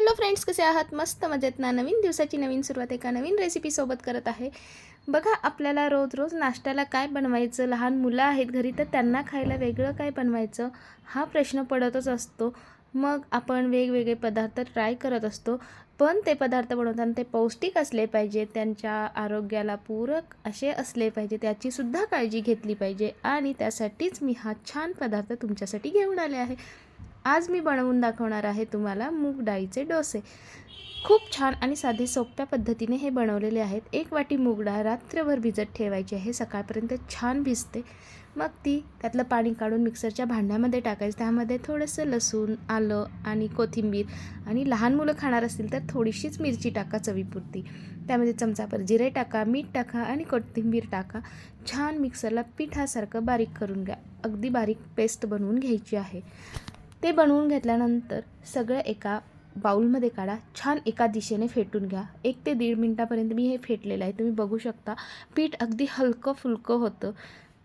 Hello friends कसे आहात? मस्त मजेत ना नवीन दिवसाची नवीन सुरुवात एका नवीन रेसिपीसोबत करत आहे. बघा आपल्याला रोज रोज नाश्त्याला काय बनवायचं? लहान मुलं आहेत घरी तर त्यांना खायला वेगळं काय बनवायचं? हा प्रश्न पडतच असतो. मग आपण वेगवेगळे पदार्थ ट्राय करत असतो. पण ते पदार्थ बनवताना ते पौष्टिक असले पाहिजे त्यांच्या आरोग्याला पूरक असे असले पाहिजे त्याचीसुद्धा काळजी घेतली पाहिजे. आणि त्यासाठीच मी हा छान पदार्थ तुमच्यासाठी घेऊन आले आहे. आज मी बनवून दाखवणार आहे तुम्हाला मूग डाळीचे डोसे. खूप छान आणि साधे सोप्या पद्धतीने हे बनवलेले आहेत. एक वाटी मूग डाळ रात्रभर भिजत ठेवायची आहे. सकाळपर्यंत छान भिजते. मग ती त्यातलं पाणी काढून मिक्सरच्या भांड्यामध्ये टाकायचं. त्यामध्ये थोडंसं लसूण आलं आणि कोथिंबीर आणि लहान मुलं खाणार असतील तर थोडीशीच मिरची टाका चवीपुरती. त्यामध्ये चमचाभर जिरे टाका मीठ टाका आणि कोथिंबीर टाका. छान मिक्सरला पिठासारखं बारीक करून घ्या. अगदी बारीक पेस्ट बनवून घ्यायची आहे. ते बनवून घेतल्यानंतर सगळं एका बाऊलमध्ये काढा. छान एका दिशेने फेटून घ्या. एक ते दीड मिनटापर्यंत मी हे फेटलेलं आहे. तुम्ही बघू शकता पीठ अगदी हलकं फुलकं होतं.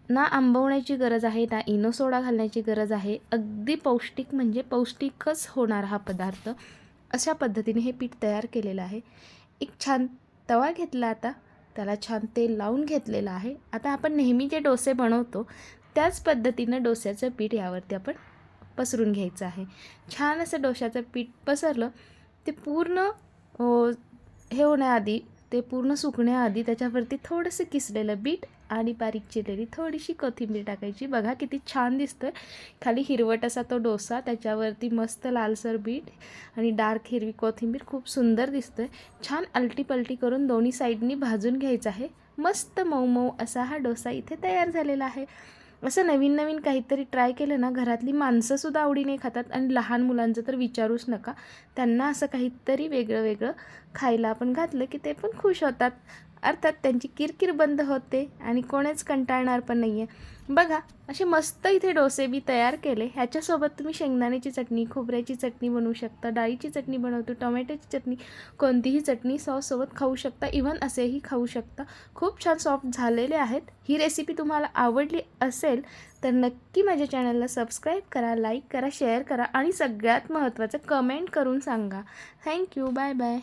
ना आंबवण्याची गरज आहे ना इनो सोडा घालण्याची गरज आहे. अगदी पौष्टिक म्हणजे पौष्टिकच होणार हा पदार्थ. अशा पद्धतीने हे पीठ तयार केलेलं आहे. एक छान तवा घेतला आता. त्याला छान तेल लावून घेतलेलं आहे. आता आपण नेहमी जे डोसे बनवतो त्याच पद्धतीनं डोस्याचं पीठ यावरती आपण पसरून घ्यायचं आहे. छान असं डोशाचं पीठ पसरलं ते पूर्ण हे होण्याआधी ते पूर्ण सुकण्याआधी त्याच्यावरती थोडंसं किसलेलं बीट आणि बारीक चिरलेली थोडीशी कोथिंबीर टाकायची. बघा किती छान दिसतं खाली हिरवट असा तो डोसा त्याच्यावरती मस्त लालसर बीट आणि डार्क हिरवी कोथिंबीर खूप सुंदर दिसतोय. छान अलटीपलटी करून दोन्ही साईडनी भाजून घ्यायचं आहे. मस्त मऊ मऊ असा हा डोसा इथे तयार झालेला आहे. असं नवीन नवीन काहीतरी ट्राय केलं ना घरातली माणसंसुद्धा आवडीने खातात आणि लहान मुलांचं तर विचारूच नका. त्यांना असं काहीतरी वेगळं वेगळं खायला आपण घातलं की ते पण खुश होतात. अर्थात त्यांची किरकिर बंद होते आणि कोणीच कंटाळणार पण नाही आहे बघा असे मस्त इथे डोसे बी तयार केले. ह्याच्यासोबत तुम्ही शेंगदाण्याची चटणी खोबऱ्याची चटणी बनवू शकता डाळीची चटणी बनवतो टोमॅटोची चटणी कोणतीही चटणी सॉससोबत खाऊ शकता इव्हन असेही खाऊ शकता. खूप छान सॉफ्ट झालेले आहेत. ही रेसिपी तुम्हाला आवडली असेल तर नक्की माझ्या चॅनलला सबस्क्राईब करा लाईक करा शेअर करा आणि सगळ्यात महत्त्वाचं कमेंट करून सांगा. Thank you. Bye bye.